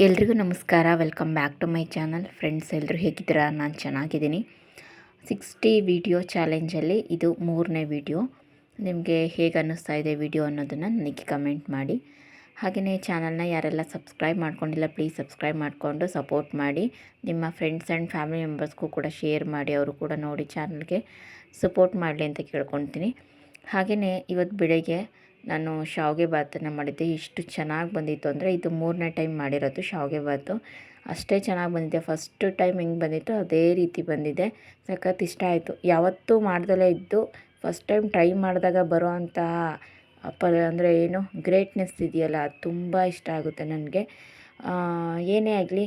ಎಲ್ರಿಗೂ ನಮಸ್ಕಾರ. Welcome back to my channel friends ಎಲ್ಲರೂ ಹೇಗಿದ್ದೀರಾ? ನಾನು ಚೆನ್ನಾಗಿದ್ದೀನಿ. ಸಿಕ್ಸ್ಟಿ ವಿಡಿಯೋ ಚಾಲೆಂಜಲ್ಲಿ ಇದು ಮೂರನೇ ವಿಡಿಯೋ ನಿಮಗೆ ಹೇಗೆ ಅನ್ನಿಸ್ತಾ ಇದೆ ವಿಡಿಯೋ ಅನ್ನೋದನ್ನು ನನಗೆ ಕಮೆಂಟ್ ಮಾಡಿ. ಹಾಗೆಯೇ ಚಾನಲ್ನ ಯಾರೆಲ್ಲ ಸಬ್ಸ್ಕ್ರೈಬ್ ಮಾಡ್ಕೊಂಡಿಲ್ಲ ಪ್ಲೀಸ್ ಸಬ್ಸ್ಕ್ರೈಬ್ ಮಾಡಿಕೊಂಡು ಸಪೋರ್ಟ್ ಮಾಡಿ. ನಿಮ್ಮ ಫ್ರೆಂಡ್ಸ್ ಆ್ಯಂಡ್ ಫ್ಯಾಮಿಲಿ ಮೆಂಬರ್ಸ್ಗೂ ಕೂಡ ಶೇರ್ ಮಾಡಿ, ಅವರು ಕೂಡ ನೋಡಿ ಚಾನಲ್ಗೆ ಸಪೋರ್ಟ್ ಮಾಡಲಿ ಅಂತ ಕೇಳ್ಕೊತೀನಿ. ಹಾಗೆಯೇ ಇವತ್ತು ಬೆಳಗ್ಗೆ ನಾನು ಶಾವಿಗೆ ಭಾತನ್ನು ಮಾಡಿದ್ದೆ. ಇಷ್ಟು ಚೆನ್ನಾಗಿ ಬಂದಿತ್ತು ಅಂದರೆ ಇದು ಮೂರನೇ ಟೈಮ್ ಮಾಡಿರೋದು ಶಾವಿಗೆ ಭಾತು. ಅಷ್ಟೇ ಚೆನ್ನಾಗಿ ಬಂದಿದೆ. ಫಸ್ಟ್ ಟೈಮ್ ಹೆಂಗೆ ಬಂದಿತ್ತು ಅದೇ ರೀತಿ ಬಂದಿದೆ. ಸಖತ್ ಇಷ್ಟ ಆಯಿತು. ಯಾವತ್ತೂ ಮಾಡ್ದಲೇ ಇದ್ದು, ಫಸ್ಟ್ ಟೈಮ್ ಟ್ರೈ ಮಾಡಿದಾಗ ಬರೋ ಅಂತಹ ಅಪ್ಪ ಅಂದರೆ ಏನು ಗ್ರೇಟ್ನೆಸ್ ಇದೆಯಲ್ಲ, ಅದು ತುಂಬ ಇಷ್ಟ ಆಗುತ್ತೆ ನನಗೆ. ಏನೇ ಆಗಲಿ,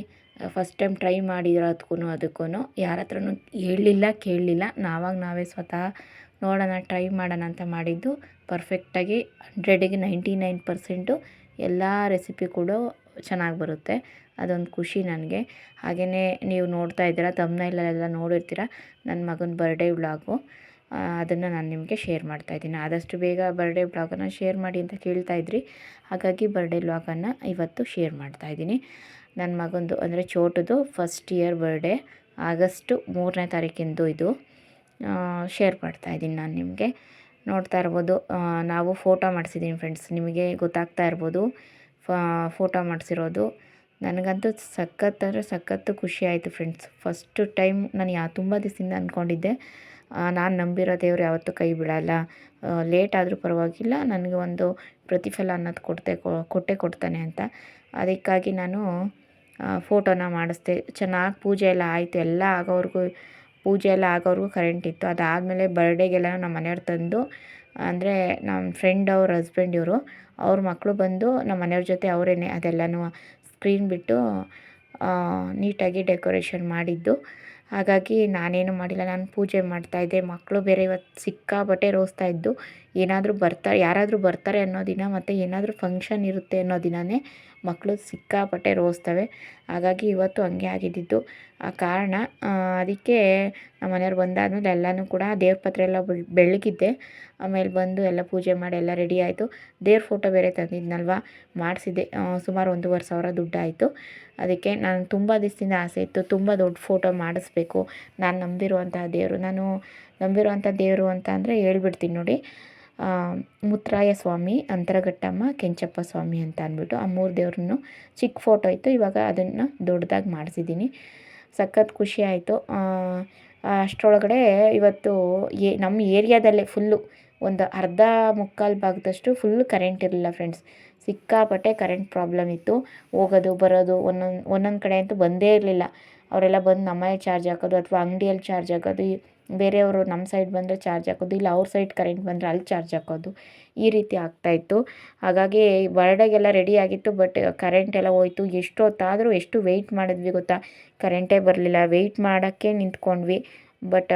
ಫಸ್ಟ್ ಟೈಮ್ ಟ್ರೈ ಮಾಡಿರೋದಕ್ಕೂ ಅದಕ್ಕೂ ಯಾರ ಹತ್ರನೂ ಹೇಳಲಿಲ್ಲ ಕೇಳಲಿಲ್ಲ. ನಾವಾಗ ನಾವೇ ಸ್ವತಃ ನೋಡೋಣ, ಟ್ರೈ ಮಾಡೋಣ ಅಂತ ಮಾಡಿದ್ದು. ಪರ್ಫೆಕ್ಟಾಗಿ ಹಂಡ್ರೆಡಿಗೆ ನೈಂಟಿ ನೈನ್ ಪರ್ಸೆಂಟು ಎಲ್ಲ ರೆಸಿಪಿ ಕೂಡ ಚೆನ್ನಾಗಿ ಬರುತ್ತೆ. ಅದೊಂದು ಖುಷಿ ನನಗೆ. ಹಾಗೆಯೇ ನೀವು ನೋಡ್ತಾ ಇದ್ದೀರಾ, ತಮ್ನೈಲಲ್ಲೆಲ್ಲ ನೋಡಿರ್ತೀರ ನನ್ನ ಮಗನ ಬರ್ಡೇ ವ್ಲಾಗು. ಅದನ್ನು ನಾನು ನಿಮಗೆ ಶೇರ್ ಮಾಡ್ತಾಯಿದ್ದೀನಿ ಆದಷ್ಟು ಬೇಗ ಬರ್ಡೇ ವ್ಲಾಗನ್ನು ಶೇರ್ ಮಾಡಿ ಅಂತ ಕೇಳ್ತಾ ಇದ್ರಿ. ಹಾಗಾಗಿ ಬರ್ಡೇ ವ್ಲಾಗನ್ನು ಇವತ್ತು ಶೇರ್ ಮಾಡ್ತಾಯಿದ್ದೀನಿ ನನ್ನ ಮಗಂದು, ಅಂದರೆ ಚೋಟದು ಫಸ್ಟ್ ಇಯರ್ ಬರ್ಡೇ, ಆಗಸ್ಟು ಮೂರನೇ ತಾರೀಕಿಂದು ಇದು. ಶೇರ್ ಮಾಡ್ತಾಯಿದ್ದೀನಿ ನಾನು ನಿಮಗೆ. ನೋಡ್ತಾ ಇರ್ಬೋದು ನಾವು ಫೋಟೋ ಮಾಡಿಸಿದ್ದೀನಿ ಫ್ರೆಂಡ್ಸ್ ನಿಮಗೆ ಗೊತ್ತಾಗ್ತಾ ಇರ್ಬೋದು ಫೋಟೋ ಮಾಡಿಸಿರೋದು. ನನಗಂತೂ ಸಖತ್ ಅಂದರೆ ಸಖತ್ತು ಖುಷಿ ಆಯಿತು ಫ್ರೆಂಡ್ಸ್ ಫಸ್ಟು ಟೈಮ್ ನಾನು ಯಾ, ತುಂಬ ದಿವಸದಿಂದ ಅಂದ್ಕೊಂಡಿದ್ದೆ ನಾನು ನಂಬಿರೋ ದೇವ್ರು ಯಾವತ್ತೂ ಕೈ ಬಿಡಲ್ಲ. ಲೇಟ್ ಆದರೂ ಪರವಾಗಿಲ್ಲ, ನನಗೆ ಒಂದು ಪ್ರತಿಫಲ ಅನ್ನೋದು ಕೊಡ್ತೆ ಕೊಟ್ಟೆ ಕೊಡ್ತಾನೆ ಅಂತ. ಅದಕ್ಕಾಗಿ ನಾನು ಫೋಟೋನ ಮಾಡಿಸ್ದೆ. ಚೆನ್ನಾಗಿ ಪೂಜೆ ಎಲ್ಲ ಆಯಿತು. ಎಲ್ಲ ಆಗೋವರೆಗೂ ಪೂಜೆ ಎಲ್ಲ ಆಗೋವರೆಗೂ ಕರೆಂಟ್ ಇತ್ತು. ಅದಾದಮೇಲೆ ಬರ್ಡೇಗೆಲ್ಲ ನಮ್ಮ ಮನೆಯವ್ರು ತಂದು, ಅಂದರೆ ನಮ್ಮ ಫ್ರೆಂಡ್ ಅವ್ರ ಹಸ್ಬೆಂಡ್ ಇವರು, ಅವ್ರ ಮಕ್ಕಳು ಬಂದು ನಮ್ಮ ಮನೆಯವ್ರ ಜೊತೆ ಅವರೇನೆ ಅದೆಲ್ಲನೂ ಸ್ಕ್ರೀನ್ ಬಿಟ್ಟು ನೀಟಾಗಿ ಡೆಕೋರೇಷನ್ ಮಾಡಿದ್ದು. ಹಾಗಾಗಿ ನಾನೇನು ಮಾಡಿಲ್ಲ, ನಾನು ಪೂಜೆ ಮಾಡ್ತಾಯಿದ್ದೆ ಮಕ್ಕಳು ಬೇರೆ ಇವತ್ತು ಸಿಕ್ಕಾಪಟ್ಟೆ ರೋಸ್ತಾ ಇದ್ದು ಏನಾದರೂ ಬರ್ತಾರೆ, ಯಾರಾದರೂ ಬರ್ತಾರೆ ಅನ್ನೋ ದಿನ ಮತ್ತು ಏನಾದರೂ ಫಂಕ್ಷನ್ ಇರುತ್ತೆ ಅನ್ನೋ ದಿನವೇ ಮಕ್ಕಳು ಸಿಕ್ಕಾಪಟ್ಟೆ ರೋಸ್ತವೆ. ಹಾಗಾಗಿ ಇವತ್ತು ಹಂಗೆ ಆಗಿದ್ದಿದ್ದು ಆ ಕಾರಣ ಅದಕ್ಕೆ ನಮ್ಮ ಮನೆಯವ್ರು ಬಂದಾದಮೇಲೆ ಎಲ್ಲನೂ ಕೂಡ ದೇವ್ರ ಪತ್ರ ಎಲ್ಲ ಬೆಳಗಿದ್ದೆ ಆಮೇಲೆ ಬಂದು ಎಲ್ಲ ಪೂಜೆ ಮಾಡಿ ಎಲ್ಲ ರೆಡಿ ಆಯಿತು. ದೇವ್ರ ಫೋಟೋ ಬೇರೆ ತಂದಿದ್ನಲ್ವ? ಮಾಡಿಸಿದ್ದೆ. ಸುಮಾರು ಒಂದೂವರೆ ಸಾವಿರ ದುಡ್ಡಾಯಿತು. ಅದಕ್ಕೆ ನಾನು ತುಂಬ ದಿವಸದಿಂದ ಆಸೆ ಇತ್ತು. ತುಂಬ ದೊಡ್ಡ ಫೋಟೋ ಮಾಡಿಸ್ಬೇಕು. ನಾನು ನಂಬಿರುವಂಥ ದೇವರು. ನಾನು ನಂಬಿರುವಂಥ ದೇವರು ಅಂತ ಅಂದರೆ ಹೇಳ್ಬಿಡ್ತೀನಿ ನೋಡಿ. ಮುತ್ತರಾಯ ಸ್ವಾಮಿ, ಅಂತರಘಟ್ಟಮ್ಮ, ಕೆಂಚಪ್ಪ ಸ್ವಾಮಿ ಅಂತ ಅಂದ್ಬಿಟ್ಟು ಆ ಮೂರು ದೇವ್ರನ್ನು ಚಿಕ್ಕ ಫೋಟೋ ಇತ್ತು. ಇವಾಗ ಅದನ್ನು ದೊಡ್ಡದಾಗಿ ಮಾಡಿಸಿದ್ದೀನಿ. ಸಖತ್ ಖುಷಿ ಆಯಿತು. ಅಷ್ಟರೊಳಗಡೆ ಇವತ್ತು ಏ ನಮ್ಮ ಏರಿಯಾದಲ್ಲೇ ಫುಲ್ಲು ಒಂದು ಅರ್ಧ ಮುಕ್ಕಾಲು ಭಾಗದಷ್ಟು ಫುಲ್ ಕರೆಂಟ್ ಇರಲಿಲ್ಲ ಫ್ರೆಂಡ್ಸ್ ಸಿಕ್ಕಾಪಟ್ಟೆ ಕರೆಂಟ್ ಪ್ರಾಬ್ಲಮ್ ಇತ್ತು. ಹೋಗೋದು, ಬರೋದು ಒಂದೊಂದು ಒಂದೊಂದು ಕಡೆ ಅಂತೂ ಬಂದೇ ಇರಲಿಲ್ಲ. ಅವರೆಲ್ಲ ಬಂದು ನಮ್ಮನೆ ಚಾರ್ಜ್ ಹಾಕೋದು ಅಥವಾ ಅಂಗಡಿಯಲ್ಲಿ ಚಾರ್ಜ್ ಹಾಕೋದು ಬೇರೆಯವರು ನಮ್ಮ ಸೈಡ್ ಬಂದರೆ ಚಾರ್ಜ್ ಹಾಕೋದು, ಇಲ್ಲ ಅವ್ರ ಸೈಡ್ ಕರೆಂಟ್ ಬಂದರೆ ಅಲ್ಲಿ ಚಾರ್ಜ್ ಹಾಕೋದು, ಈ ರೀತಿ ಆಗ್ತಾಯಿತ್ತು ಹಾಗಾಗಿ ಬರ್ಡೇಗೆಲ್ಲ ರೆಡಿ ಆಗಿತ್ತು ಬಟ್ ಕರೆಂಟ್ ಎಲ್ಲ ಹೋಯ್ತು. ಎಷ್ಟೊತ್ತಾದರೂ ಎಷ್ಟು ವೆಯ್ಟ್ ಮಾಡಿದ್ವಿ ಗೊತ್ತಾ? ಕರೆಂಟೇ ಬರಲಿಲ್ಲ. ವೆಯ್ಟ್ ಮಾಡೋಕ್ಕೆ ನಿಂತ್ಕೊಂಡ್ವಿ. ಬಟ್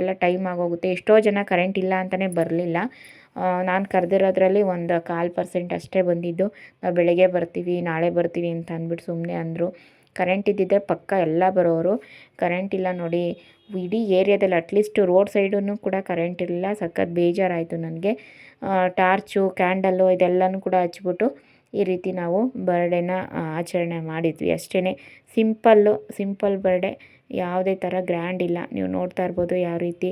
ಎಲ್ಲ ಟೈಮ್ ಆಗೋಗುತ್ತೆ. ಎಷ್ಟೋ ಜನ ಕರೆಂಟ್ ಇಲ್ಲ ಅಂತಲೇ ಬರಲಿಲ್ಲ. ನಾನು ಕರೆದಿರೋದ್ರಲ್ಲಿ ಒಂದು ಕಾಲು ಪರ್ಸೆಂಟ್ ಅಷ್ಟೇ ಬಂದಿದ್ದು. ನಾವು ಬೆಳಗ್ಗೆ ಬರ್ತೀವಿ, ನಾಳೆ ಬರ್ತೀವಿ ಅಂತ ಅಂದ್ಬಿಟ್ಟು ಸುಮ್ಮನೆ ಅಂದರು. ಕರೆಂಟ್ ಇದ್ದಿದ್ದರೆ ಪಕ್ಕ ಎಲ್ಲ ಬರೋರು ಕರೆಂಟ್ ಇಲ್ಲ ನೋಡಿ. ಇಡೀ ಏರಿಯಾದಲ್ಲಿ ಅಟ್ಲೀಸ್ಟ್ ರೋಡ್ ಸೈಡೂ ಕೂಡ ಕರೆಂಟ್ ಇರಲಿಲ್ಲ ಸಖತ್ ಬೇಜಾರಾಯಿತು ನನಗೆ. ಟಾರ್ಚು ಕ್ಯಾಂಡಲ್ಲು ಇದೆಲ್ಲನೂ ಕೂಡ ಹಚ್ಬಿಟ್ಟು ಈ ರೀತಿ ನಾವು ಬರ್ಡೇನ ಆಚರಣೆ ಮಾಡಿದ್ವಿ ಅಷ್ಟೇ ಸಿಂಪಲ್ಲು ಸಿಂಪಲ್ ಬರ್ಡೇ ಯಾವುದೇ ಥರ ಗ್ರ್ಯಾಂಡ್ ಇಲ್ಲ. ನೀವು ನೋಡ್ತಾ ಇರ್ಬೋದು ಯಾವ ರೀತಿ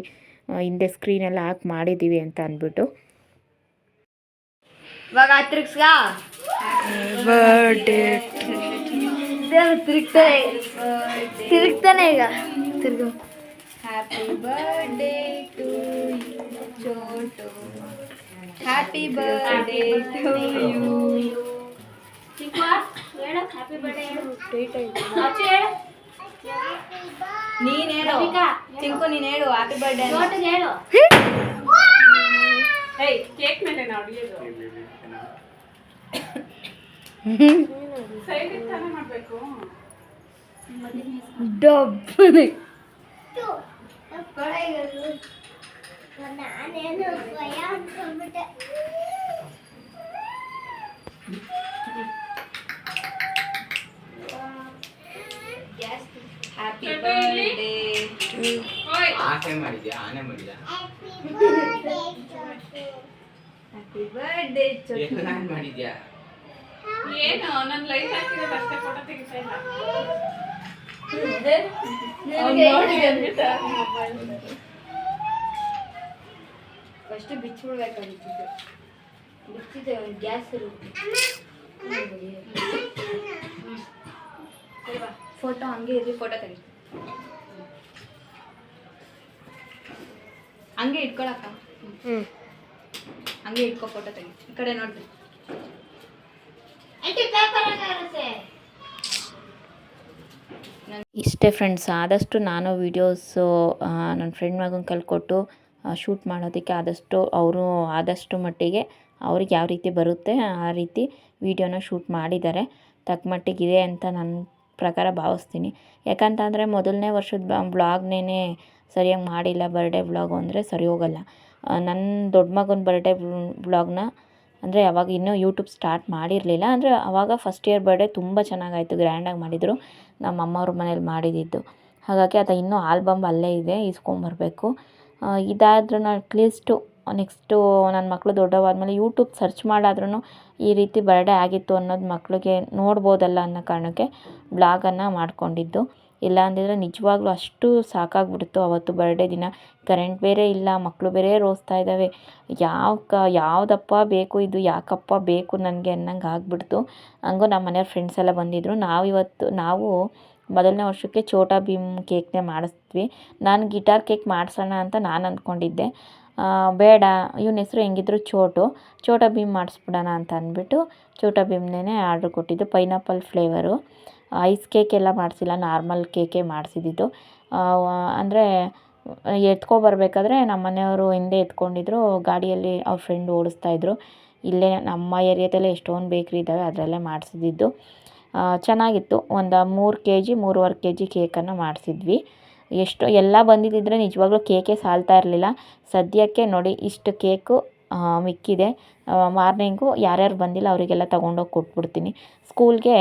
ಹಿಂದೆ ಸ್ಕ್ರೀನೆಲ್ಲ ಹಾಕಿ ಮಾಡಿದ್ದೀವಿ ಅಂತ ಅಂದ್ಬಿಟ್ಟು. ಇವಾಗ ಬರ್ಡೇ ತಿರುಗ್ತಾನೆ ತಿರುಗ್ತಾನೆ ಈಗ ತಿರ್ಗು happy birthday to Chotu happy birthday to you ನೀನ್ ಹೇಳು ಚಿಂಕು ನೀನ್ ಹೇಳು ಹ್ಯಾಪಿ ಬರ್ಡೇ ಕೇಕ್ ಮೇಲೆ ಹೊಡಿಯೋದು ಸೈಡ್ ತಾನೇ ಮಾಡಬೇಕು ಡಬ್ಬನೆ ಹ್ಯಾಪಿ ಬರ್ಡೇ ಆನೆ ಮಾಡಿದ್ಯಾ ಆನೆ ಮಾಡಿದ ಹ್ಯಾಪಿ ಬರ್ಡೇ ಎಷ್ಟು ನಾನು ಮಾಡಿದ್ಯಾ ಏನು? ನಾನು ಲೈಟ್ ಅಷ್ಟೇ ಫೋಟೋ ತೆಗಿತಾ ಇಲ್ಲ. ಫಸ್ಟ್ ಬಿಚ್ಚಿಬಿಡ್ಬೇಕಾಗಿತ್ತು ಬಿಚ್ಚಿದೆ ಒಂದು ಗ್ಯಾಸ್ ಫೋಟೋ ಹಂಗೆ ಇರಲಿ ಫೋಟೋ ತೆಗಿ. ಹಂಗೆ ಇಟ್ಕೊಳಕ್ಕ? ಹಂಗೆ ಇಟ್ಕೊ ಫೋಟೋ ತೆಗಿ. ಈ ಕಡೆ ನೋಡ್ರಿ. ಇಷ್ಟೇ ಫ್ರೆಂಡ್ಸ್ ಆದಷ್ಟು ನಾನು ವೀಡಿಯೋಸು ನನ್ನ ಫ್ರೆಂಡ್ ಮಗನ ಕಲ್ಕೊಟ್ಟು ಶೂಟ್ ಮಾಡೋದಕ್ಕೆ ಆದಷ್ಟು ಅವರು ಆದಷ್ಟು ಮಟ್ಟಿಗೆ ಅವ್ರಿಗೆ ಯಾವ ರೀತಿ ಬರುತ್ತೆ, ಆ ರೀತಿ ವೀಡಿಯೋನ ಶೂಟ್ ಮಾಡಿದ್ದಾರೆ ತಕ್ಕ ಇದೆ ಅಂತ ನನ್ನ ಪ್ರಕಾರ ಭಾವಿಸ್ತೀನಿ. ಯಾಕಂತಂದರೆ ಮೊದಲನೇ ವರ್ಷದ ಬ್ಲಾಗ್ನೇ ಸರಿಯಾಗಿ ಮಾಡಿಲ್ಲ ಬರ್ಡೇ ಬ್ಲಾಗು ಅಂದರೆ ಸರಿ ಹೋಗಲ್ಲ. ನನ್ನ ದೊಡ್ಡ ಮಗನ ಬರ್ಡೇ ವ್ಲಾಗ್ನ ಅಂದರೆ ಅವಾಗ ಇನ್ನೂ ಯೂಟ್ಯೂಬ್ ಸ್ಟಾರ್ಟ್ ಮಾಡಿರಲಿಲ್ಲ. ಅಂದರೆ ಅವಾಗ ಫಸ್ಟ್ ಇಯರ್ ಬರ್ಡೇ ತುಂಬ ಚೆನ್ನಾಗಾಯಿತು ಗ್ರ್ಯಾಂಡಾಗಿ ಮಾಡಿದರು. ನಮ್ಮ ಅಮ್ಮವ್ರ ಮನೇಲಿ ಮಾಡಿದಿದ್ದು. ಹಾಗಾಗಿ ಅದು ಇನ್ನೂ ಆಲ್ಬಮ್ ಅಲ್ಲೇ ಇದೆ ಇಸ್ಕೊಂಬರ್ಬೇಕು ಇದಾದ್ರೂ ಅಟ್ಲೀಸ್ಟು ನೆಕ್ಸ್ಟು ನನ್ನ ಮಕ್ಕಳು ದೊಡ್ಡವಾದ್ಮೇಲೆ ಯೂಟ್ಯೂಬ್ ಸರ್ಚ್ ಮಾಡಾದ್ರೂ ಈ ರೀತಿ ಬರ್ಡೇ ಆಗಿತ್ತು ಅನ್ನೋದು ಮಕ್ಕಳಿಗೆ ನೋಡ್ಬೋದಲ್ಲ ಅನ್ನೋ ಕಾರಣಕ್ಕೆ ಬ್ಲಾಗನ್ನು ಮಾಡ್ಕೊಂಡಿದ್ದು. ಇಲ್ಲ ಅಂದಿದ್ರೆ ನಿಜವಾಗ್ಲೂ ಅಷ್ಟು ಸಾಕಾಗ್ಬಿಡ್ತು. ಅವತ್ತು ಬರ್ಡೇ ದಿನ. ಕರೆಂಟ್ ಬೇರೆ ಇಲ್ಲ ಮಕ್ಕಳು ಬೇರೆ ರೋಸ್ತಾ ಇದ್ದಾವೆ ಯಾವ ಕ, ಯಾವುದಪ್ಪ ಬೇಕು ಇದು, ಯಾಕಪ್ಪ ಬೇಕು ನನಗೆ ಅನ್ನಂಗೆ ಆಗ್ಬಿಡ್ತು. ಹಂಗೋ ನಮ್ಮ ಮನೆಯವ್ರ ಫ್ರೆಂಡ್ಸ್ ಎಲ್ಲ ಬಂದಿದ್ದರು ನಾವಿವತ್ತು, ನಾವು ಮೊದಲನೇ ವರ್ಷಕ್ಕೆ ಛೋಟಾ ಭೀಮ್ ಕೇಕ್ನೇ ಮಾಡಿಸ್ತೀವಿ ನಾನು ಗಿಟಾರ್ ಕೇಕ್ ಮಾಡಿಸೋಣ ಅಂತ ನಾನು ಅಂದ್ಕೊಂಡಿದ್ದೆ. ಬೇಡ, ಇವನ ಹೆಸರು ಹೆಂಗಿದ್ರು ಚೋಟು ಛೋಟಾ ಭೀಮ್ ಮಾಡಿಸ್ಬಿಡೋಣ ಅಂತ ಅಂದ್ಬಿಟ್ಟು ಛೋಟಾ ಭೀಮ್ನೇ ಆರ್ಡ್ರ್ ಕೊಟ್ಟಿದ್ದು. ಪೈನಾಪಲ್ ಫ್ಲೇವರು ಐಸ್ ಕೇಕ್ ಎಲ್ಲ ಮಾಡಿಸಿಲ್ಲ, ನಾರ್ಮಲ್ ಕೇಕೇ ಮಾಡಿಸಿದ್ದಿದ್ದು. ಅಂದರೆ ಎತ್ಕೊಬರ್ಬೇಕಾದ್ರೆ ನಮ್ಮ ಮನೆಯವರು ಹಿಂದೆ ಎತ್ಕೊಂಡಿದ್ರು, ಗಾಡಿಯಲ್ಲಿ ಅವ್ರ ಫ್ರೆಂಡ್ ಓಡಿಸ್ತಾಯಿದ್ರು ಇಲ್ಲೇ ನಮ್ಮ ಏರಿಯಾದಲ್ಲೇ ಎಷ್ಟೊಂದು ಬೇಕ್ರಿ ಇದ್ದಾವೆ ಅದರಲ್ಲೇ ಮಾಡಿಸಿದ್ದಿದ್ದು. ಚೆನ್ನಾಗಿತ್ತು. ಒಂದು ಮೂರು ಕೆ ಜಿ ಮೂರುವರೆ ಕೆ ಜಿ ಕೇಕನ್ನು ಮಾಡಿಸಿದ್ವಿ. ಎಷ್ಟು, ಎಲ್ಲ ಬಂದಿದ್ದಿದ್ರೆ ನಿಜವಾಗ್ಲೂ ಕೇಕೇ ಸಾಲ್ತಾ ಇರಲಿಲ್ಲ. ಸದ್ಯಕ್ಕೆ ನೋಡಿ, ಇಷ್ಟು ಕೇಕು ಮಿಕ್ಕಿದೆ. ಮಾರ್ನಿಂಗು ಯಾರ್ಯಾರು ಬಂದಿಲ್ಲ, ಅವರಿಗೆಲ್ಲ ತೊಗೊಂಡೋಗಿ ಕೊಟ್ಬಿಡ್ತೀನಿ. ಸ್ಕೂಲ್ಗೆ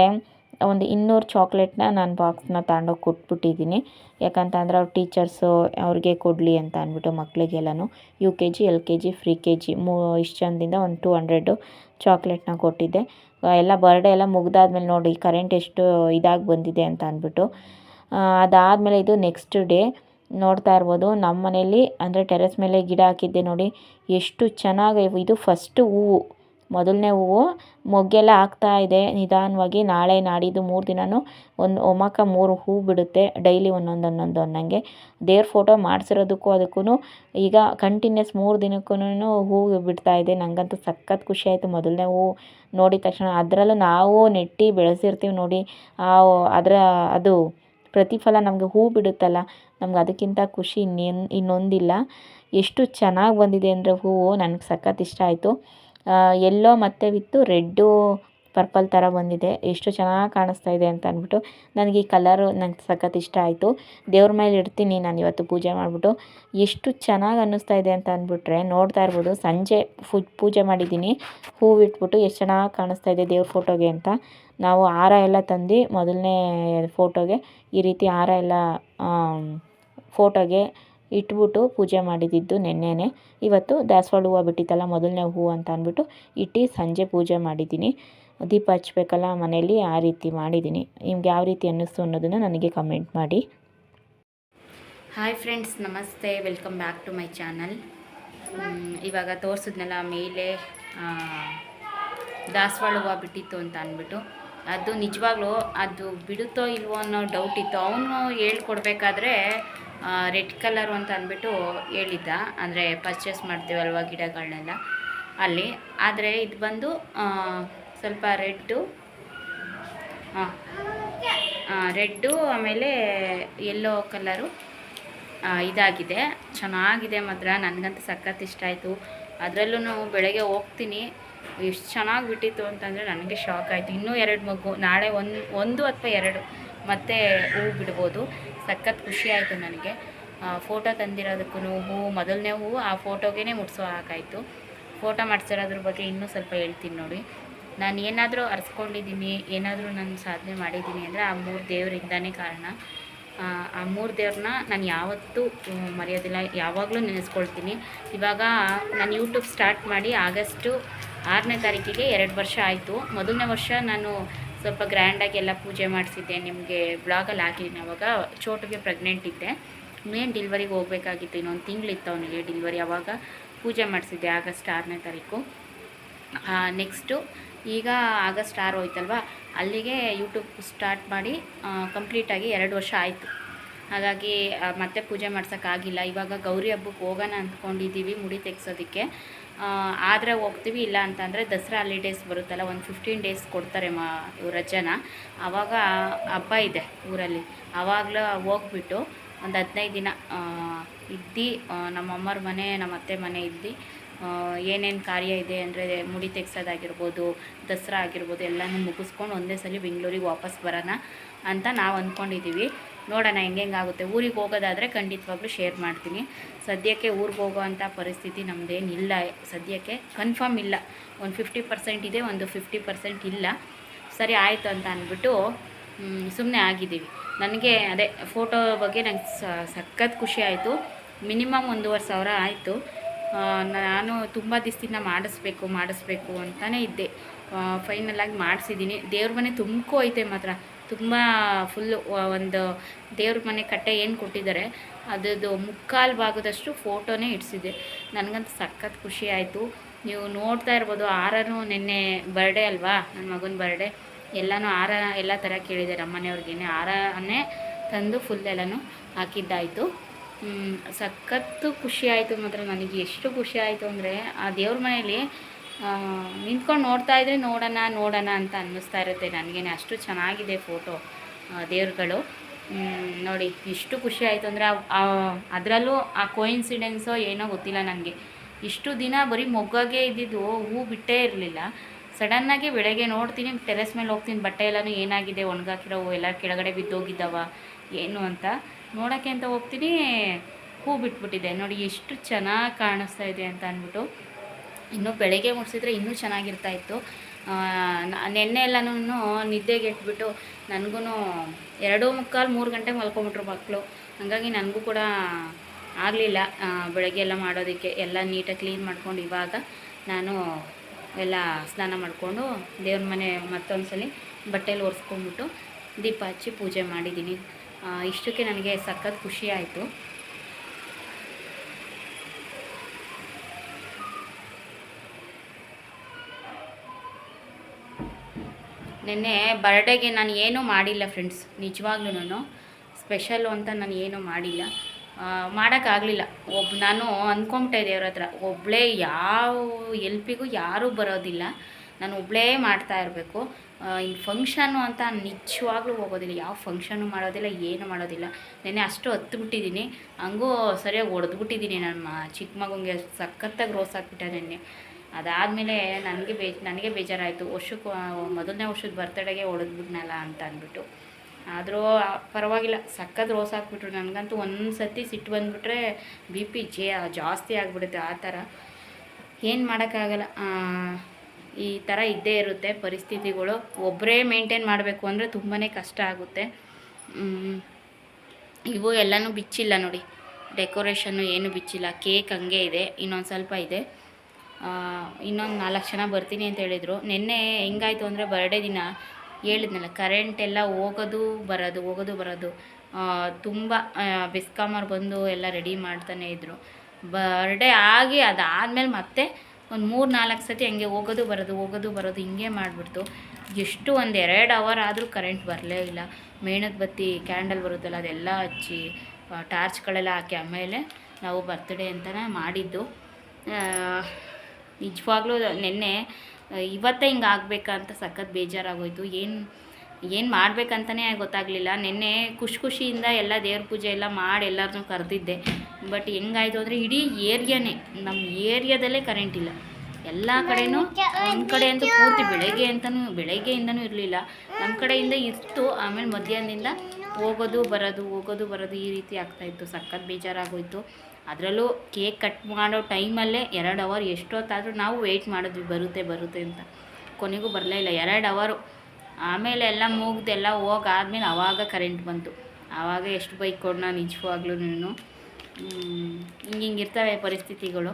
ಒಂದು ಇನ್ನೂರು ಚಾಕ್ಲೇಟ್ನ ನಾನು ಬಾಕ್ಸ್ನ ತಗೊಂಡೋಗಿ ಕೊಟ್ಬಿಟ್ಟಿದ್ದೀನಿ. ಯಾಕಂತಂದ್ರೆ ಅವ್ರ ಟೀಚರ್ಸು ಅವ್ರಿಗೆ ಕೊಡಲಿ ಅಂತ ಅಂದ್ಬಿಟ್ಟು ಮಕ್ಕಳಿಗೆಲ್ಲನೂ U K G L K G pre K G ಮೂ ಇಷ್ಟು ಜನದಿಂದ ಒಂದು ಟೂ ಹಂಡ್ರೆಡು ಚಾಕ್ಲೇಟ್ನ ಕೊಟ್ಟಿದ್ದೆ. ಎಲ್ಲ ಬರ್ಡೇ ಎಲ್ಲ ಮುಗ್ದಾದ್ಮೇಲೆ ನೋಡಿ ಕರೆಂಟ್ ಎಷ್ಟು ಇದಾಗಿ ಬಂದಿದೆ ಅಂತ ಅಂದ್ಬಿಟ್ಟು. ಅದಾದಮೇಲೆ ಇದು ನೆಕ್ಸ್ಟ್ ಡೇ ನೋಡ್ತಾ ಇರ್ಬೋದು. ನಮ್ಮ ಮನೇಲಿ ಅಂದರೆ ಟೆರೆಸ್ ಮೇಲೆ ಗಿಡ ಹಾಕಿದ್ದೆ ನೋಡಿ, ಎಷ್ಟು ಚೆನ್ನಾಗಿ ಇದು ಫಸ್ಟ್ ಹೂವು. ಮೊದಲನೇ ಹೂವು ಮೊಗ್ಗೆಲ್ಲ ಆಗ್ತಾ ಇದೆ. ನಿಧಾನವಾಗಿ ನಾಳೆ ನಾಡಿದ್ದು ಮೂರು ದಿನವೂ ಒಂದು ಒಮ್ಮಕ್ಕ ಮೂರು ಹೂ ಬಿಡುತ್ತೆ. ಡೈಲಿ ಒಂದೊಂದು ಒಂದೊಂದು ಅನ್ನಂಗೆ ದೇವ್ರ ಫೋಟೋ ಮಾಡಿಸಿರೋದಕ್ಕೂ ಅದಕ್ಕೂ ಈಗ ಕಂಟಿನ್ಯೂಸ್ ಮೂರು ದಿನಕ್ಕೂ ಹೂವು ಬಿಡ್ತಾ ಇದೆ. ನನಗಂತೂ ಸಖತ್ ಖುಷಿ ಆಯಿತು ಮೊದಲನೇ ಹೂವು ನೋಡಿದ ತಕ್ಷಣ. ಅದರಲ್ಲೂ ನಾವು ನೆಟ್ಟು ಬೆಳೆಸಿರ್ತೀವಿ ನೋಡಿ. ಆ ಅದರ ಅದು ಪ್ರತಿಫಲ ನಮಗೆ ಹೂ ಬಿಡುತ್ತಲ್ಲ. ನಮ್ಗೆ ಅದಕ್ಕಿಂತ ಖುಷಿ ಇನ್ನೇನು ಇನ್ನೊಂದಿಲ್ಲ. ಎಷ್ಟು ಚೆನ್ನಾಗಿ ಬಂದಿದೆ ಅಂದರೆ ಹೂವು. ನನಗೆ ಸಖತ್ ಇಷ್ಟ ಆಯಿತು. ಎಲ್ಲೋ ಮತ್ತೆ ವಿತ್ತು ರೆಡ್ಡು, ಪರ್ಪಲ್ ಥರ ಬಂದಿದೆ. ಎಷ್ಟು ಚೆನ್ನಾಗಿ ಕಾಣಿಸ್ತಾ ಇದೆ ಅಂತ ಅಂದ್ಬಿಟ್ಟು ನನಗೆ ಈ ಕಲರು ನಂಗೆ ಸಖತ್ ಇಷ್ಟ ಆಯಿತು. ದೇವ್ರ ಮೇಲೆ ಇಡ್ತೀನಿ ನಾನು ಇವತ್ತು ಪೂಜೆ ಮಾಡಿಬಿಟ್ಟು. ಎಷ್ಟು ಚೆನ್ನಾಗಿ ಅನ್ನಿಸ್ತಾ ಇದೆ ಅಂತ ಅಂದ್ಬಿಟ್ರೆ ನೋಡ್ತಾ ಇರ್ಬೋದು, ಸಂಜೆ ಫು, ಪೂಜೆ ಮಾಡಿದ್ದೀನಿ. ಹೂವು ಇಟ್ಬಿಟ್ಟು ಎಷ್ಟು ಚೆನ್ನಾಗಿ ಕಾಣಿಸ್ತಾ ಇದೆ ದೇವ್ರ ಫೋಟೋಗೆ ಅಂತ. ನಾವು ಹಾರ ಎಲ್ಲ ತಂದು ಮೊದಲನೇ ಫೋಟೋಗೆ ಈ ರೀತಿ ಹಾರ ಎಲ್ಲ ಫೋಟೋಗೆ ಇಟ್ಬಿಟ್ಟು ಪೂಜೆ ಮಾಡಿದ್ದಿದ್ದು ನೆನ್ನೆನೇ. ಇವತ್ತು ದಾಸವಾಳ ಹೂವು ಬಿಟ್ಟಿತ್ತಲ್ಲ, ಮೊದಲನೇ ಹೂವು ಅಂತ ಅಂದ್ಬಿಟ್ಟು ಇಟ್ಟು ಸಂಜೆ ಪೂಜೆ ಮಾಡಿದ್ದೀನಿ. ದೀಪ ಹಚ್ಬೇಕಲ್ಲ ಮನೆಯಲ್ಲಿ, ಆ ರೀತಿ ಮಾಡಿದ್ದೀನಿ. ನಿಮ್ಗೆ ಯಾವ ರೀತಿ ಅನ್ನಿಸ್ತು ಅನ್ನೋದನ್ನು ನನಗೆ ಕಮೆಂಟ್ ಮಾಡಿ. ಹಾಯ್ ಫ್ರೆಂಡ್ಸ್ ನಮಸ್ತೆ. Welcome back to my channel ಇವಾಗ ತೋರಿಸಿದ್ನಲ್ಲ ಮೇಲೆ ದಾಸವಾಳ ಹೂವು ಬಿಟ್ಟಿತ್ತು ಅಂತ ಅಂದ್ಬಿಟ್ಟು. ಅದು ನಿಜವಾಗ್ಲೂ ಅದು ಬಿಡುತ್ತೋ ಇಲ್ವೋ ಅನ್ನೋ ಡೌಟ್ ಇತ್ತು. ಅವನು ಹೇಳ್ಕೊಡ್ಬೇಕಾದ್ರೆ ರೆಡ್ ಕಲರು ಅಂತ ಅಂದ್ಬಿಟ್ಟು ಹೇಳಿದ್ದ. ಅಂದರೆ ಪರ್ಚೇಸ್ ಮಾಡ್ತೀವಲ್ವ ಗಿಡಗಳನ್ನೆಲ್ಲ ಅಲ್ಲಿ. ಆದರೆ ಇದು ಬಂದು ಸ್ವಲ್ಪ ರೆಡ್ಡು ಹಾಂ ರೆಡ್ಡು ಆಮೇಲೆ ಯೆಲ್ಲೋ ಕಲರು ಇದಾಗಿದೆ. ಚೆನ್ನಾಗಿದೆ ಮಾತ್ರ. ನನಗಂತೂ ಸಖತ್ ಇಷ್ಟ ಆಯಿತು. ಅದರಲ್ಲೂ ಬೆಳಗ್ಗೆ ಹೋಗ್ತೀನಿ. ಎಷ್ಟು ಚೆನ್ನಾಗಿ ಬಿಟ್ಟಿತ್ತು ಅಂತಂದರೆ ನನಗೆ ಶಾಕ್ ಆಯಿತು. ಇನ್ನೂ ಎರಡು ಮಗು, ನಾಳೆ ಒಂದು ಒಂದು ಅಥವಾ ಎರಡು, ಮತ್ತೆ ಹೂ ಬಿಡ್ಬೋದು. ಸಖತ್ ಖುಷಿ ಆಯಿತು ನನಗೆ. ಫೋಟೋ ತಂದಿರೋದಕ್ಕೂ ಹೂವು ಮೊದಲನೇ ಹೂವು, ಆ ಫೋಟೋಗೆ ಮುಟ್ಸೋ ಹಾಕಾಯಿತು ಫೋಟೋ ಮಾಡಿಸಿರೋದ್ರ ಬಗ್ಗೆ ಇನ್ನೂ ಸ್ವಲ್ಪ ಹೇಳ್ತೀನಿ ನೋಡಿ. ನಾನು ಏನಾದರೂ ಅರ್ಸ್ಕೊಂಡಿದ್ದೀನಿ, ಏನಾದರೂ ನಾನು ಸಾಧನೆ ಮಾಡಿದ್ದೀನಿ ಅಂದರೆ ಆ ಮೂರು ದೇವರಿಂದನೇ ಕಾರಣ. ಆ ಮೂರು ದೇವ್ರನ್ನ ನಾನು ಯಾವತ್ತೂ ಮರೆಯೋದಿಲ್ಲ, ಯಾವಾಗಲೂ ನೆನೆಸ್ಕೊಳ್ತೀನಿ. ಇವಾಗ ನಾನು ಯೂಟ್ಯೂಬ್ ಸ್ಟಾರ್ಟ್ ಮಾಡಿ ಆಗಸ್ಟು ಆರನೇ ತಾರೀಕಿಗೆ ಎರಡು ವರ್ಷ ಆಯಿತು. ಮೊದಲನೇ ವರ್ಷ ನಾನು ಸ್ವಲ್ಪ ಗ್ರ್ಯಾಂಡಾಗಿ ಎಲ್ಲ ಪೂಜೆ ಮಾಡಿಸಿದ್ದೆ, ನಿಮಗೆ ಬ್ಲಾಗಲ್ಲಿ ಹಾಕಿದ್ದೀನಿ ಅವಾಗ. ಚೋಟಿಗೆ ಪ್ರೆಗ್ನೆಂಟ್ ಇದ್ದೆ. ಮೇನ್ ಡಿಲ್ವರಿಗೆ ಹೋಗಬೇಕಾಗಿತ್ತು, ಇನ್ನೊಂದು ತಿಂಗಳಿತ್ತು ಅವನಿಗೆ ಡಿಲ್ವರಿ ಅವಾಗ. ಪೂಜೆ ಮಾಡಿಸಿದ್ದೆ ಆಗಸ್ಟ್ ಆರನೇ ತಾರೀಕು. ನೆಕ್ಸ್ಟು ಈಗ ಆಗಸ್ಟ್ ಆರು ಹೋಯ್ತಲ್ವ? ಅಲ್ಲಿಗೆ ಯೂಟ್ಯೂಬ್ ಸ್ಟಾರ್ಟ್ ಮಾಡಿ ಕಂಪ್ಲೀಟಾಗಿ ಎರಡು ವರ್ಷ ಆಯಿತು. ಹಾಗಾಗಿ ಮತ್ತೆ ಪೂಜೆ ಮಾಡ್ಸೋಕ್ಕಾಗಿಲ್ಲ. ಇವಾಗ ಗೌರಿ ಹಬ್ಬಕ್ಕೆ ಹೋಗೋಣ ಅಂದ್ಕೊಂಡಿದ್ದೀವಿ, ಮುಡಿ ತೆಗ್ಸೋದಕ್ಕೆ. ಆದರೆ ಹೋಗ್ತೀವಿ, ಇಲ್ಲ ಅಂತಂದರೆ ದಸರಾ ಹಾಲಿಡೇಸ್ ಬರುತ್ತಲ್ಲ, ಒಂದು ಫಿಫ್ಟೀನ್ ಡೇಸ್ ಕೊಡ್ತಾರೆ ಮಾ ರಜಾನ ಆವಾಗ ಹಬ್ಬ ಇದೆ ಊರಲ್ಲಿ. ಆವಾಗಲೂ ಹೋಗ್ಬಿಟ್ಟು ಒಂದು ಹದಿನೈದು ದಿನ ಇದ್ದು ನಮ್ಮಮ್ಮರ ಮನೆ, ನಮ್ಮ ಅತ್ತೆ ಮನೆ ಇದ್ದು. ಏನೇನು ಕಾರ್ಯ ಇದೆ ಅಂದರೆ ಮುಡಿ ತೆಗ್ಸೋದಾಗಿರ್ಬೋದು, ದಸರಾ ಆಗಿರ್ಬೋದು, ಎಲ್ಲನೂ ಮುಗಿಸ್ಕೊಂಡು ಒಂದೇ ಸಲ ಬೆಂಗಳೂರಿಗೆ ವಾಪಸ್ ಬರೋಣ ಅಂತ ನಾವು ಅಂದ್ಕೊಂಡಿದ್ದೀವಿ ನೋಡೋಣ ಹೆಂಗಾಗುತ್ತೆ ಊರಿಗೆ ಹೋಗೋದಾದರೆ ಖಂಡಿತವಾಗ್ಲೂ ಶೇರ್ ಮಾಡ್ತೀನಿ. ಸದ್ಯಕ್ಕೆ ಊರಿಗೆ ಹೋಗೋವಂಥ ಪರಿಸ್ಥಿತಿ ನಮ್ಮದೇನು ಇಲ್ಲ. ಸದ್ಯಕ್ಕೆ ಕನ್ಫರ್ಮ್ ಇಲ್ಲ. ಒಂದು ಫಿಫ್ಟಿ ಪರ್ಸೆಂಟ್ ಇದೆ, ಒಂದು ಫಿಫ್ಟಿ ಪರ್ಸೆಂಟ್ ಇಲ್ಲ. ಸರಿ, ಆಯಿತು ಅಂತ ಅಂದ್ಬಿಟ್ಟು ಸುಮ್ಮನೆ ಆಗಿದ್ದೀವಿ. ನನಗೆ ಅದೇ ಫೋಟೋ ಬಗ್ಗೆ ನಂಗೆ ಸಖತ್ ಖುಷಿ ಆಯಿತು. ಮಿನಿಮಮ್ ಒಂದೂವರೆ ಸಾವಿರ ಆಯಿತು. ನಾನು ತುಂಬ ದಿವಸದಿಂದ ಮಾಡಿಸ್ಬೇಕು ಮಾಡಿಸ್ಬೇಕು ಅಂತಲೇ ಇದ್ದೆ. ಫೈನಲಾಗಿ ಮಾಡಿಸಿದ್ದೀನಿ. ದೇವ್ರ ಮನೆ ತುಂಬಕ್ಕೂ ಐತೆ ಮಾತ್ರ. ತುಂಬ ಫುಲ್ಲು ಒಂದು ದೇವ್ರ ಮನೆ ಕಟ್ಟೆ ಏನು ಕೊಟ್ಟಿದ್ದಾರೆ, ಅದರದ್ದು ಮುಕ್ಕಾಲು ಭಾಗದಷ್ಟು ಫೋಟೋನೇ ಇಡಿಸಿದೆ ನನಗಂತೂ ಸಖತ್ ಖುಷಿ ಆಯಿತು. ನೀವು ನೋಡ್ತಾ ಇರ್ಬೋದು, ಆರನು ನಿನ್ನೆ ಬರ್ಡೇ ಅಲ್ವಾ? ನನ್ನ ಮಗನ ಬರ್ಡೇ ಎಲ್ಲನೂ ಹಾರ ಎಲ್ಲ ಥರ ಕೇಳಿದ್ದಾರೆ ಅಮ್ಮನೆಯವ್ರಿಗೇನೆ ಹಾರನೇ ತಂದು ಫುಲ್ ಎಲ್ಲನೂ ಹಾಕಿದ್ದಾಯಿತು. ಸಖತ್ತು ಖುಷಿ ಆಯಿತು ಮಾತ್ರ ನನಗೆ. ಎಷ್ಟು ಖುಷಿ ಆಯಿತು ಅಂದರೆ, ಆ ದೇವ್ರ ಮನೆಯಲ್ಲಿ ನಿಂತ್ಕೊಂಡು ನೋಡ್ತಾ ಇದ್ರೆ ನೋಡೋಣ ನೋಡೋಣ ಅಂತ ಅನ್ನಿಸ್ತಾ ಇರುತ್ತೆ. ನನಗೇನೆ ಅಷ್ಟು ಚೆನ್ನಾಗಿದೆ ಫೋಟೋ ದೇವ್ರುಗಳು. ನೋಡಿ ಎಷ್ಟು ಖುಷಿ ಆಯಿತು ಅಂದರೆ ಅದರಲ್ಲೂ ಆ ಕೋಇನ್ಸಿಡೆನ್ಸೋ ಏನೋ ಗೊತ್ತಿಲ್ಲ ನನಗೆ. ಇಷ್ಟು ದಿನ ಬರೀ ಮೊಗ್ಗಾಗೆ ಇದ್ದಿದ್ದು ಹೂ ಬಿಟ್ಟೇ ಇರಲಿಲ್ಲ. ಸಡನ್ನಾಗಿ ಬೆಳಗ್ಗೆ ನೋಡ್ತೀನಿ ಟೆರೆಸ್ ಮೇಲೆ ಹೋಗ್ತೀನಿ, ಬಟ್ಟೆ ಎಲ್ಲನೂ ಏನಾಗಿದೆ, ಒಣಗಾಕಿರೋ ಹೂ ಎಲ್ಲ ಕೆಳಗಡೆ ಬಿದ್ದೋಗಿದ್ದಾವ, ಏನು ಅಂತ. ನೋಡೋಕ್ಕೆ ಅಂತ ಹೋಗ್ತೀನಿ, ಹೂ ಬಿಟ್ಬಿಟ್ಟಿದೆ. ನೋಡಿ, ಎಷ್ಟು ಚೆನ್ನಾಗಿ ಕಾಣಿಸ್ತಾ ಇದೆ ಅಂತ ಅಂದ್ಬಿಟ್ಟು. ಇನ್ನು ಬೆಳಗ್ಗೆ ಮುಡಿಸಿದ್ರೆ ಇನ್ನೂ ಚೆನ್ನಾಗಿರ್ತಾ ಇತ್ತು. ಆ, ನ- ನೆನ್ನೆ ಎಲ್ಲನೂ ನಿದ್ದೆಗೆ ಇಟ್ಬಿಟ್ಟು ನನಗೂ ಎರಡು ಮುಕ್ಕಾಲು ಮೂರು ಗಂಟೆ ಮಲ್ಕೊಂಬಿಟ್ರು ಮಕ್ಕಳು ಹಾಗಾಗಿ ನನಗೂ ಕೂಡ ಆಗಲಿಲ್ಲ ಬೆಳಗ್ಗೆ ಎಲ್ಲ ಮಾಡೋದಕ್ಕೆ. ಎಲ್ಲ ನೀಟಾಗಿ ಕ್ಲೀನ್ ಮಾಡ್ಕೊಂಡು ಇವಾಗ ನಾನು ಎಲ್ಲ ಸ್ನಾನ ಮಾಡಿಕೊಂಡು ದೇವ್ರ ಮನೆ ಮತ್ತೊಂದು ಸಲ ಬಟ್ಟೆಲಿ ಒರೆಸ್ಕೊಂಡ್ಬಿಟ್ಟು ದೀಪ ಹಚ್ಚಿ ಪೂಜೆ ಮಾಡಿದ್ದೀನಿ. ಇಷ್ಟಕ್ಕೆ ನನಗೆ ಸಖತ್ ಖುಷಿ ಆಯಿತು. ನಿನ್ನೆ ಬರ್ಡೇಗೆ ನಾನು ಏನೂ ಮಾಡಿಲ್ಲ ಫ್ರೆಂಡ್ಸ್ ನಿಜವಾಗ್ಲೂ ಸ್ಪೆಷಲ್ಲು ಅಂತ ನಾನು ಏನೂ ಮಾಡಿಲ್ಲ. ಮಾಡೋಕ್ಕಾಗಲಿಲ್ಲ. ಒಬ್ಬ ನಾನು ಅಂದ್ಕೊಂಬಿಟ್ಟೆ ದೇವ್ರ ಹತ್ರ. ಒಬ್ಬಳೇ ಯಾವ ಎಲ್ಪಿಗೂ ಯಾರೂ ಬರೋದಿಲ್ಲ. ನಾನು ಒಬ್ಬಳೇ ಮಾಡ್ತಾ ಇರಬೇಕು. ಇನ್ನು ಫಂಕ್ಷನ್ನು ಅಂತ ನಿಜವಾಗ್ಲೂ ಹೋಗೋದಿಲ್ಲ. ಯಾವ ಫಂಕ್ಷನ್ನು ಮಾಡೋದಿಲ್ಲ, ಏನು ಮಾಡೋದಿಲ್ಲ. ನೆನ್ನೆ ಅಷ್ಟು ಹತ್ಬಿಟ್ಟಿದ್ದೀನಿ. ಹಂಗೂ ಸರಿಯಾಗಿ ಹೊಡೆದ್ಬಿಟ್ಟಿದ್ದೀನಿ ನನ್ನ ಚಿಕ್ಕ ಮಗುಂಗೆ ಸಖತ್ತಾಗಿ ರೋಸ್ ಹಾಕ್ಬಿಟ್ಟೆ ನೆನ್ನೆ. ಅದಾದಮೇಲೆ ನನಗೆ ಬೇ, ನನಗೆ ಬೇಜಾರಾಯಿತು. ವರ್ಷಕ್ಕೆ, ಮೊದಲನೇ ವರ್ಷದ ಬರ್ತಡೆಗೆ ಹೊಡೆದ್ಬಿಟ್ನಲ್ಲ ಅಂತ ಅಂದ್ಬಿಟ್ಟು. ಆದರೂ ಪರವಾಗಿಲ್ಲ. ಸಕ್ಕದ ರೋಸ್ ಹಾಕ್ಬಿಟ್ರು. ನನಗಂತೂ ಒಂದು ಸತಿ ಸಿಟ್ಟು ಬಂದುಬಿಟ್ರೆ ಬಿ ಪಿ ಜೇ ಜಾಸ್ತಿ ಆಗಿಬಿಡುತ್ತೆ ಆ ಥರ. ಏನು ಮಾಡೋಕ್ಕಾಗಲ್ಲ. ಈ ಥರ ಇದ್ದೇ ಇರುತ್ತೆ ಪರಿಸ್ಥಿತಿಗಳು. ಒಬ್ಬರೇ ಮೇಂಟೈನ್ ಮಾಡಬೇಕು ಅಂದರೆ ತುಂಬಾ ಕಷ್ಟ ಆಗುತ್ತೆ. ಇವು ಎಲ್ಲನೂ ಬಿಚ್ಚಿಲ್ಲ ನೋಡಿ. ಡೆಕೋರೇಷನ್ನು ಏನು ಬಿಚ್ಚಿಲ್ಲ. ಕೇಕ್ ಹಂಗೆ ಇದೆ. ಇನ್ನೊಂದು ಸ್ವಲ್ಪ ಇದೆ. ಇನ್ನೊಂದು ನಾಲ್ಕು ಜನ ಬರ್ತೀನಿ ಅಂತ ಹೇಳಿದರು. ನಿನ್ನೆ ಹೆಂಗಾಯಿತು ಅಂದರೆ ಬರ್ಡೇ ದಿನ ಹೇಳಿದ್ನಲ್ಲ ಕರೆಂಟ್ ಎಲ್ಲ ಹೋಗೋದು ಬರೋದು ಹೋಗೋದು ಬರೋದು. ತುಂಬ ಬಿಸ್ಕಾಮರ್ ಬಂದು ಎಲ್ಲ ರೆಡಿ ಮಾಡ್ತಾನೆ ಇದ್ದರು ಬರ್ಡೇ ಆಗಿ ಅದಾದಮೇಲೆ ಮತ್ತೆ ಒಂದು ಮೂರು ನಾಲ್ಕು ಸತಿ ಹಂಗೆ ಹೋಗೋದು ಬರೋದು ಹೋಗೋದು ಬರೋದು ಹಿಂಗೆ ಮಾಡಿಬಿಡ್ತು. ಎಷ್ಟು ಒಂದು ಎರಡು ಅವರ್ ಆದರೂ ಕರೆಂಟ್ ಬರಲೇ ಇಲ್ಲ. ಮೇಣದ ಬತ್ತಿ ಕ್ಯಾಂಡಲ್ ಬರುತ್ತಲ್ಲ, ಅದೆಲ್ಲ ಹಚ್ಚಿ ಟಾರ್ಚ್ಗಳೆಲ್ಲ ಹಾಕಿ ಆಮೇಲೆ ನಾವು ಬರ್ತ್ಡೇ ಅಂತಲೇ ಮಾಡಿದ್ದು. ನಿಜವಾಗ್ಲೂ ನಿನ್ನೆ ಇವತ್ತೇ ಹಿಂಗೆ ಆಗಬೇಕಾ ಅಂತ ಸಖತ್ ಬೇಜಾರಾಗೋಯ್ತು. ಏನು ಏನು ಮಾಡ್ಬೇಕಂತಲೇ ಗೊತ್ತಾಗಲಿಲ್ಲ. ನಿನ್ನೆ ಖುಷಿ ಖುಷಿಯಿಂದ ಎಲ್ಲ ದೇವ್ರ ಪೂಜೆ ಎಲ್ಲ ಮಾಡಿ ಎಲ್ಲರನ್ನೂ ಕರೆದಿದ್ದೆ. ಬಟ್ ಹೆಂಗಾಯ್ತು ಅಂದರೆ ಇಡೀ ಏರಿಯಾನೇ ನಮ್ಮ ಏರಿಯಾದಲ್ಲೇ ಕರೆಂಟ್ ಇಲ್ಲ. ಎಲ್ಲ ಕಡೆನೂ ಒಂದು ಕಡೆ ಅಂತೂ ಪೂರ್ತಿ ಬೆಳಗ್ಗೆ ಅಂತಲೂ ಬೆಳಗ್ಗೆಯಿಂದನೂ ಇರಲಿಲ್ಲ. ನಮ್ಮ ಕಡೆಯಿಂದ ಇತ್ತು, ಆಮೇಲೆ ಮಧ್ಯಾಹ್ನದಿಂದ ಹೋಗೋದು, ಬರೋದು ಹೋಗೋದು, ಬರೋದು ಈ ರೀತಿ ಆಗ್ತಾಯಿತ್ತು ಸಖತ್ ಬೇಜಾರಾಗೋಯ್ತು. ಅದರಲ್ಲೂ ಕೇಕ್ ಕಟ್ ಮಾಡೋ ಟೈಮಲ್ಲೇ ಎರಡು ಅವರ್ ಎಷ್ಟೊತ್ತಾದರೂ ನಾವು ವೆಯ್ಟ್ ಮಾಡಿದ್ವಿ, ಬರುತ್ತೆ ಬರುತ್ತೆ ಅಂತ. ಕೊನೆಗೂ ಬರಲೇ ಇಲ್ಲ, ಎರಡು ಅವರು ಆಮೇಲೆ ಎಲ್ಲ ಮುಗ್ದೆಲ್ಲ ಹೋಗಾದ್ಮೇಲೆ ಆವಾಗ ಕರೆಂಟ್ ಬಂತು. ಆವಾಗ ಎಷ್ಟು ಬೈಕ್ ಕೊಡೋಣ ನಿಜವಾಗ್ಲೂ ಹಿಂಗೆ ಹಿಂಗಿರ್ತವೆ ಪರಿಸ್ಥಿತಿಗಳು.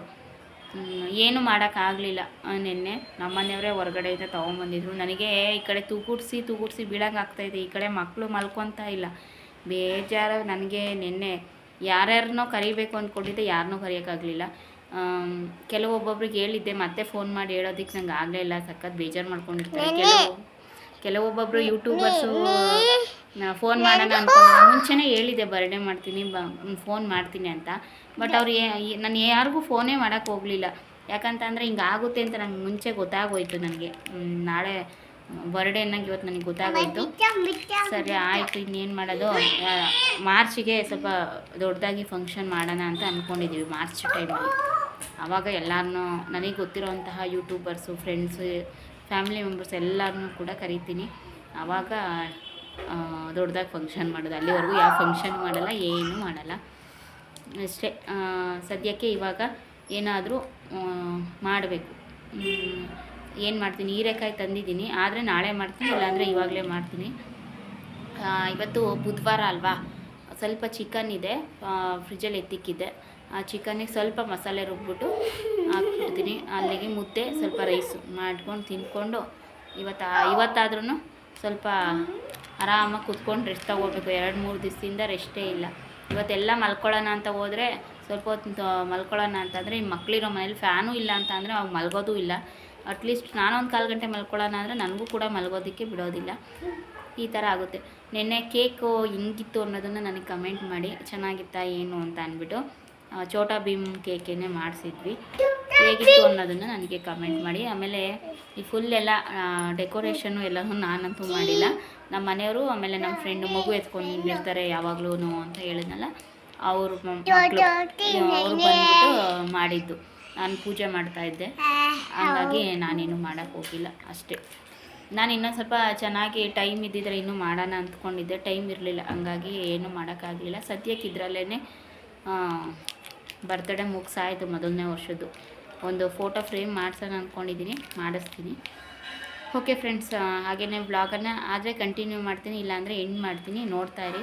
ಏನು ಮಾಡೋಕ್ಕಾಗಲಿಲ್ಲ ನಿನ್ನೆ ನಮ್ಮನೆಯವರೇ ಹೊರಗಡೆಯಿಂದ ತೊಗೊಂಬಂದಿದ್ರು. ನನಗೆ ಈ ಕಡೆ ತೂಗುಡ್ಸಿ ತೂಗುಡ್ಸಿ ಬೀಳಂಗೆ ಈ ಕಡೆ ಮಕ್ಕಳು ಮಲ್ಕೊತಾ ಇಲ್ಲ. ಬೇಜಾರು, ನನಗೆ ನಿನ್ನೆ ಯಾರ್ಯಾರನ್ನೋ ಕರಿಬೇಕು ಅಂದ್ಕೊಂಡಿದ್ದೆ ಯಾರನ್ನೂ ಕರೆಯೋಕ್ಕಾಗಲಿಲ್ಲ. ಕೆಲವೊಬ್ಬೊಬ್ರಿಗೆ ಹೇಳಿದ್ದೆ ಮತ್ತೆ ಫೋನ್ ಮಾಡಿ ಹೇಳೋದಕ್ಕೆ ನಂಗೆ ಆಗಲೇ ಇಲ್ಲ ಸಖತ್ ಬೇಜಾರು ಮಾಡ್ಕೊಂಡಿರ್ತಾರೆ. ಕೆಲವು ಕೆಲವೊಬ್ಬೊಬ್ರು ಯೂಟ್ಯೂಬರ್ಸು ಫೋನ್ ಮಾಡೋಣ ಅಂದ್ಕೊಂಡು ಮುಂಚೆನೇ ಹೇಳಿದೆ ಬರ್ಡೇ ಮಾಡ್ತೀನಿ ಬ ಫೋನ್ ಮಾಡ್ತೀನಿ ಅಂತ. ಬಟ್ ಅವ್ರು ನಾನು ಯಾರಿಗೂ ಫೋನೇ ಮಾಡೋಕ್ಕೆ ಹೋಗಲಿಲ್ಲ. ಯಾಕಂತಂದರೆ ಹಿಂಗಾಗುತ್ತೆ ಅಂತ ನಂಗೆ ಮುಂಚೆ ಗೊತ್ತಾಗೋಯ್ತು ನನಗೆ. ನಾಳೆ ಬರ್ಡೇ ಅನ್ನಂಗೆ ಇವತ್ತು ನನಗೆ ಗೊತ್ತಾಗೋಯ್ತು. ಸರಿ ಆಯಿತು ಇನ್ನೇನು ಮಾಡೋದು? ಮಾರ್ಚಿಗೆ ಸ್ವಲ್ಪ ದೊಡ್ಡದಾಗಿ ಫಂಕ್ಷನ್ ಮಾಡೋಣ ಅಂತ ಅಂದ್ಕೊಂಡಿದ್ದೀವಿ ಮಾರ್ಚ್ ಟೈಮಲ್ಲಿ ಆವಾಗ ಎಲ್ಲರನ್ನೂ ನನಗೆ ಗೊತ್ತಿರೋಂತಹ ಯೂಟ್ಯೂಬರ್ಸು ಫ್ರೆಂಡ್ಸು ಫ್ಯಾಮಿಲಿ ಮೆಂಬರ್ಸ್ ಎಲ್ಲರನ್ನೂ ಕೂಡ ಕರಿತೀನಿ. ಆವಾಗ ದೊಡ್ಡದಾಗಿ ಫಂಕ್ಷನ್ ಮಾಡೋದು. ಅಲ್ಲಿವರೆಗೂ ಯಾವ ಫಂಕ್ಷನ್ ಮಾಡಲ್ಲ ಏನೂ ಮಾಡಲ್ಲ. ಅಷ್ಟೇ ಸದ್ಯಕ್ಕೆ ಇವಾಗ ಏನಾದರೂ ಮಾಡಬೇಕು. ಏನು ಮಾಡ್ತೀನಿ? ಹೀರೆಕಾಯಿ ತಂದಿದ್ದೀನಿ. ಆದರೆ ನಾಳೆ ಮಾಡ್ತೀನಿ, ಇಲ್ಲಾಂದರೆ ಇವಾಗಲೇ ಮಾಡ್ತೀನಿ. ಇವತ್ತು ಬುಧವಾರ ಅಲ್ವಾ? ಸ್ವಲ್ಪ ಚಿಕನ್ ಇದೆ. ಫ್ರಿಜ್ಜಲ್ಲಿ ಎತ್ತಿಕ್ಕಿದ್ದೆ. ಆ ಚಿಕನಿಗೆ ಸ್ವಲ್ಪ ಮಸಾಲೆ ರುಬ್ಬಿಟ್ಟು ಹಾಕ್ಬಿಡ್ತೀನಿ. ಅಲ್ಲಿಗೆ ಮುದ್ದೆ, ಸ್ವಲ್ಪ ರೈಸು ಮಾಡ್ಕೊಂಡು ತಿಂದ್ಕೊಂಡು ಇವತ್ತು ಇವತ್ತಾದ್ರೂ ಸ್ವಲ್ಪ ಆರಾಮಾಗಿ ಕುತ್ಕೊಂಡು ರೆಸ್ಟ್ ತಗೋಬೇಕು. ಎರಡು ಮೂರು ದಿವಸದಿಂದ ರೆಸ್ಟೇ ಇಲ್ಲ. ಇವತ್ತೆಲ್ಲ ಮಲ್ಕೊಳ್ಳೋಣ ಅಂತ ಹೋದರೆ ಸ್ವಲ್ಪ ಹೊತ್ತು ಮಲ್ಕೊಳ್ಳೋಣ ಅಂತಂದರೆ ಈ ಮಕ್ಕಳಿರೋ ಮನೇಲಿ ಫ್ಯಾನೂ ಇಲ್ಲ ಅಂತ ಅಂದರೆ ಅವಾಗ ಮಲ್ಗೋದು ಇಲ್ಲ. ಅಟ್ಲೀಸ್ಟ್ ನಾನೊಂದು ಕಾಲು ಗಂಟೆ ಮಲ್ಕೊಳ್ಳೋಣ ಅಂದರೆ ನನಗೂ ಕೂಡ ಮಲ್ಗೋದಕ್ಕೆ ಬಿಡೋದಿಲ್ಲ. ಈ ಥರ ಆಗುತ್ತೆ. ನಿನ್ನೆ ಕೇಕು ಹಿಂಗಿತ್ತು ಅನ್ನೋದನ್ನು ನನಗೆ ಕಮೆಂಟ್ ಮಾಡಿ, ಚೆನ್ನಾಗಿತ್ತಾ ಏನು ಅಂತ ಅಂದ್ಬಿಟ್ಟು ಚೋಟಾ ಭೀಮ್ ಕೇಕೇನೆ ಮಾಡಿಸಿದ್ವಿ. ಹೇಗಿತ್ತು ಅನ್ನೋದನ್ನು ನನಗೆ ಕಮೆಂಟ್ ಮಾಡಿ. ಆಮೇಲೆ ಈ ಫುಲ್ ಎಲ್ಲ ಡೆಕೋರೇಷನ್ನು ಎಲ್ಲನೂ ನಾನಂತೂ ಮಾಡಿಲ್ಲ. ನಮ್ಮ ಮನೆಯವರು, ಆಮೇಲೆ ನಮ್ಮ ಫ್ರೆಂಡು ಮಗು ಎತ್ಕೊಂಡು ಇರ್ತಾರೆ ಯಾವಾಗಲೂ ಅಂತ ಹೇಳಿದ್ನಲ್ಲ, ಅವರು ಮಕ್ಕಳು ಅವರು ಬಂದ್ಬಿಟ್ಟು ಮಾಡಿದ್ದು. ನಾನು ಪೂಜೆ ಮಾಡ್ತಾ ಇದ್ದೆ. ಹಾಗಾಗಿ ನಾನೇನು ಮಾಡೋಕ್ಕೆ ಹೋಗಿಲ್ಲ ಅಷ್ಟೇ. ನಾನು ಇನ್ನೊಂದು ಸ್ವಲ್ಪ ಚೆನ್ನಾಗಿ ಟೈಮ್ ಇದ್ದಿದ್ರೆ ಇನ್ನೂ ಮಾಡೋಣ ಅಂದ್ಕೊಂಡಿದ್ದೆ. ಟೈಮ್ ಇರಲಿಲ್ಲ ಹಂಗಾಗಿ ಏನೂ ಮಾಡೋಕ್ಕಾಗಲಿಲ್ಲ ಸದ್ಯಕ್ಕೆ ಇದರಲ್ಲೇ ಬರ್ತಡೇ ಮುಗಿಸಾಯಿತು ಮೊದಲನೇ ವರ್ಷದ್ದು. ಒಂದು ಫೋಟೋ ಫ್ರೇಮ್ ಮಾಡ್ಸೋಣ ಅಂದ್ಕೊಂಡಿದ್ದೀನಿ ಮಾಡಿಸ್ತೀನಿ. ಓಕೆ ಫ್ರೆಂಡ್ಸ್ ಹಾಗೆಯೇ ವ್ಲಾಗನ್ನು ಆದರೆ ಕಂಟಿನ್ಯೂ ಮಾಡ್ತೀನಿ ಇಲ್ಲಾಂದರೆ ಎಂಡ್ ಮಾಡ್ತೀನಿ. ನೋಡ್ತಾ ಇರಿ.